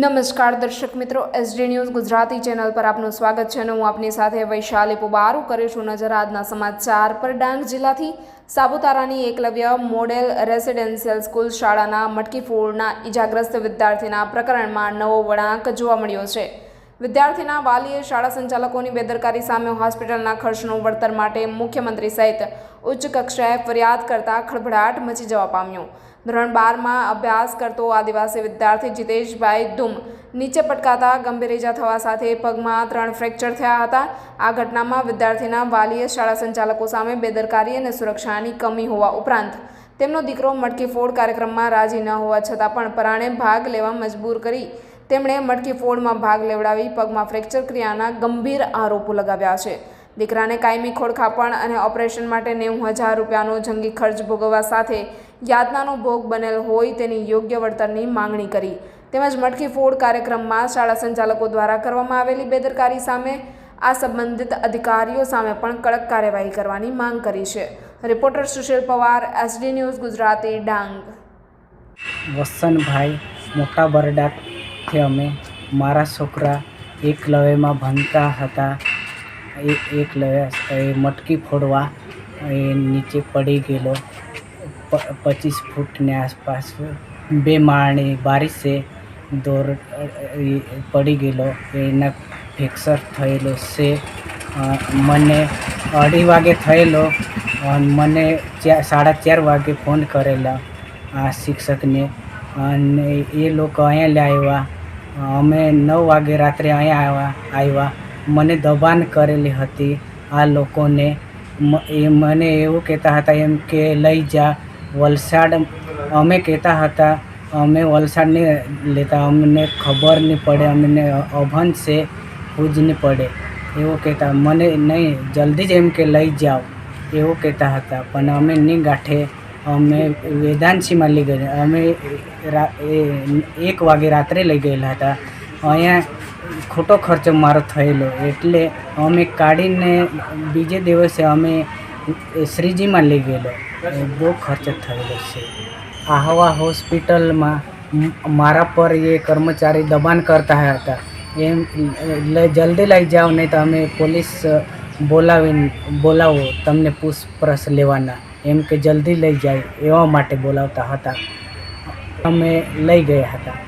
નમસ્કાર દર્શક મિત્રો એસડી ન્યૂઝ ગુજરાતી ચેનલ પર આપનું સ્વાગત છે અને હું આપની સાથે વૈશાલી પુબારું કરું છું નજર આજના સમાચાર પર. ડાંગ જિલ્લાથી સાપુતારાની એકલવ્ય મોડેલ રેસિડેન્શિયલ સ્કૂલ શાળાના મટકી ફોડના ઇજાગ્રસ્ત વિદ્યાર્થીના પ્રકરણમાં નવો વળાંક જોવા મળ્યો છે. વિદ્યાર્થીના વાલીએ શાળા સંચાલકોની બેદરકારી સામે હોસ્પિટલના ખર્ચનું વળતર માટે મુખ્યમંત્રી સહિત ઉચ્ચ કક્ષાએ ફરિયાદ કરતાં ખળભળાટ મચી જવા પામ્યો. ધોરણ બારમાં અભ્યાસ કરતો આદિવાસી વિદ્યાર્થી જીતેશભાઈ ધૂમ નીચે પટકાતા ગંભીર ઇજા થવા સાથે પગમાં ત્રણ ફ્રેક્ચર થયા હતા. આ ઘટનામાં વિદ્યાર્થીના વાલીએ શાળા સંચાલકો સામે બેદરકારી અને સુરક્ષાની કમી હોવા ઉપરાંત તેમનો દીકરો મટકીફોડ કાર્યક્રમમાં રાજી ન હોવા છતાં પણ પરાણે ભાગ લેવા મજબૂર કરી તેમણે મટકીફોડમાં ભાગ લેવડાવી પગમાં ફ્રેક્ચર ક્રિયાના ગંભીર આરોપો લગાવ્યા છે. દીકરાને કાયમી ખોડખાપણ અને ઓપરેશન માટે નેવું હજાર રૂપિયાનો જંગી ખર્ચ ભોગવવા સાથે યાતનાનો ભોગ બનેલ હોય તેની યોગ્ય વળતરની માંગણી કરી. તેમજ મટકી ફોડ કાર્યક્રમમાં શાળા સંચાલકો દ્વારા કરવામાં આવેલી બેદરકારી સામે આ સંબંધિત અધિકારીઓ સામે પણ કડક કાર્યવાહી કરવાની માંગ કરી છે. Reporter Sushil Pawar, SD news Gujarati, Dang. Vasanbhai મોટા બરડાથી અમે, મારા છોકરા એકલવ્યમાં ભણતા હતા. એ એકલવ્ય એ મટકી ફોડવા એ નીચે પડી ગયેલો. પ પચીસ ફૂટની આસપાસ બે માળની બારી છે દોર એ પડી ગયેલો. એના ફ્રેક્ચર થયેલો છે. અ, મને અઢી વાગે થયેલો. અને મને ચાર સાડા ચાર વાગે ફોન કરેલા આ શિક્ષકને. અને એ લોકો અહીંયા લાવ્યા અમે નવ વાગે રાત્રે અહીંયા આવ્યા આવ્યા. મને દબાણ કરેલી હતી. આ લોકોને એ મને એવું કહેતા હતા એમ કે, લઈ જા, વલસાડ. અમે કહેતા હતા, અમે વલસાડ નહીં લેતા, અમને ખબર નહીં પડે, અમને અભન છે ખુજ નહીં પડે. એવું કહેતા, મને નહીં, જલ્દી જ એમ કે, લઈ જાઓ. એવું કહેતા હતા. પણ અમે નહીં ગાંઠે, અમે વેદાંશીમાં લઈ ગયા અમે એક વાગે રાત્રે લઈ ગયેલા હતા. અહીંયા ખોટો ખર્ચો મારો થયેલો. એટલે અમે કાઢીને બીજે દિવસે અમે શ્રીજીમાં લઈ ગયેલો. બહુ ખર્ચ થયેલો છે. આહવા હોસ્પિટલમાં મારા પર એ કર્મચારી દબાણ કરતા હતા. એમ જલ્દી લઈ જાઓ, નહીં તો અમે પોલીસ બોલાવીને, બોલાવો, તમને પૂછપરછ લેવાના. એમ કે જલ્દી લઈ જાય, એવા માટે બોલાવતા હતા. અમે લઈ ગયા હતા.